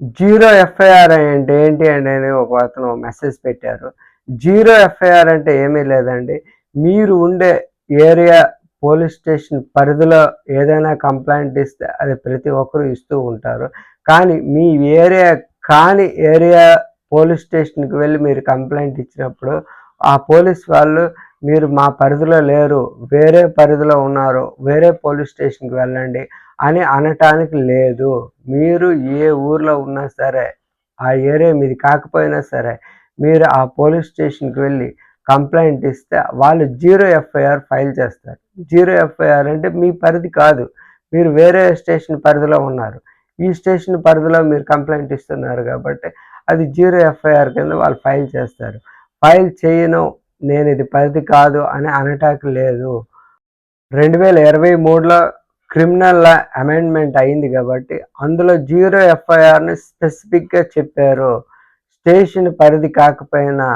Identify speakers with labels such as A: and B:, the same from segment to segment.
A: Zero FIR అంటే ఏంటి అండి అని ఒక అతను మెసేజ్ పెట్టారు. జీరో ఎఫ్ఐఆర్ అంటే ఏమీ లేదండి. మీరు ఉండే ఏరియా పోలీస్ స్టేషన్ పరిధిలో ఏదైనా కంప్లైంట్ ఇస్తే అది ప్రతి ఒక్కరూ ఇస్తూ ఉంటారు. కానీ మీ ఏరియా కాని ఏరియా పోలీస్ స్టేషన్కి వెళ్ళి మీరు కంప్లైంట్ ఇచ్చినప్పుడు ఆ పోలీస్ వాళ్ళు మీరు మా పరిధిలో లేరు వేరే పరిధిలో ఉన్నారు వేరే పోలీస్ స్టేషన్కి వెళ్ళండి అని అనటానికి లేదు. మీరు ఏ ఊర్లో ఉన్నా సరే ఆ ఏరియా మీది కాకపోయినా సరే మీరు ఆ పోలీస్ స్టేషన్కి వెళ్ళి కంప్లైంట్ ఇస్తే వాళ్ళు జీరో ఎఫ్ఐఆర్ ఫైల్ చేస్తారు. జీరో ఎఫ్ఐఆర్ అంటే మీ పరిధి కాదు. మీరు వేరే స్టేషన్ పరిధిలో ఉన్నారు. ఈ స్టేషన్ పరిధిలో మీరు కంప్లైంట్ ఇస్తున్నారు కాబట్టి అది జీరో ఎఫ్ఐఆర్ కింద వాళ్ళు ఫైల్ చేస్తారు. ఫైల్ చేయను నేను ఇది పరిధి కాదు అని అనటానికి లేదు. రెండు వేల ఇరవై మూడులో క్రిమినల్ అమెండ్మెంట్ అయింది కాబట్టి అందులో జీరో ఎఫ్ఐఆర్ని స్పెసిఫిక్గా చెప్పారు. స్టేషన్ పరిధి కాకపోయినా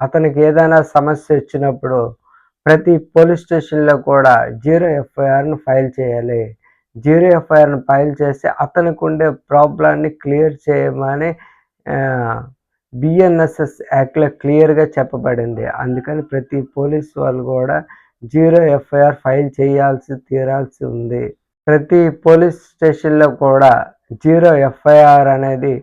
A: అతనికి ఏదైనా సమస్య వచ్చినప్పుడు ప్రతి పోలీస్ స్టేషన్లో కూడా జీరో ఎఫ్ఐఆర్ను ఫైల్ చేయాలి. జీరో ఎఫ్ఐఆర్ను ఫైల్ చేసి అతనికి ఉండే ప్రాబ్లాన్ని క్లియర్ చేయమని బిఎన్ఎస్ఎస్ యాక్ట్లో క్లియర్గా చెప్పబడింది. అందుకని ప్రతి పోలీస్ వాళ్ళు కూడా జీరో ఎఫ్ఐఆర్ ఫైల్ చేయాల్సి తీరాల్సి ఉంది. ప్రతి పోలీస్ స్టేషన్లో కూడా జీరో ఎఫ్ఐఆర్ అనేది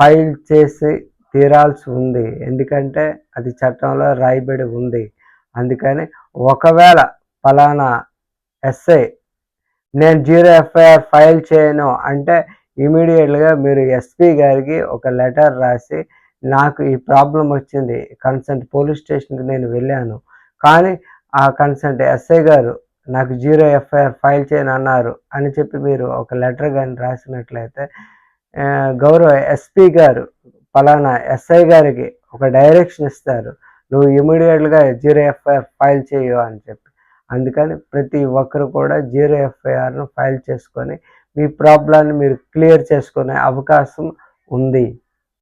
A: ఫైల్ చేసి తీరాల్సి ఉంది. ఎందుకంటే అది చట్టంలో రాయబడి ఉంది. అందుకని ఒకవేళ ఫలానా ఎస్ఐ నేను జీరో ఎఫ్ఐఆర్ ఫైల్ చేయను అంటే ఇమీడియట్గా మీరు ఎస్పీ గారికి ఒక లెటర్ రాసి నాకు ఈ ప్రాబ్లం వచ్చింది కన్సల్ట్ పోలీస్ స్టేషన్కి నేను వెళ్ళాను. కానీ ఆ కన్సల్ట్ ఎస్ఐ గారు నాకు జీరో ఎఫ్ఐఆర్ ఫైల్ చేయను అన్నారు అని చెప్పి మీరు ఒక లెటర్ కానీ రాసినట్లయితే గౌరవ ఎస్పీ గారు ఫలానా ఎస్ఐ గారికి ఒక డైరెక్షన్ ఇస్తారు. నువ్వు ఇమీడియట్గా జీరో ఎఫ్ఐఆర్ ఫైల్ చేయు అని చెప్పి. అందుకని ప్రతి ఒక్కరు కూడా జీరో ఎఫ్ఐఆర్ను ఫైల్ చేసుకొని మీ ప్రాబ్లాన్ని మీరు క్లియర్ చేసుకునే అవకాశం ఉంది.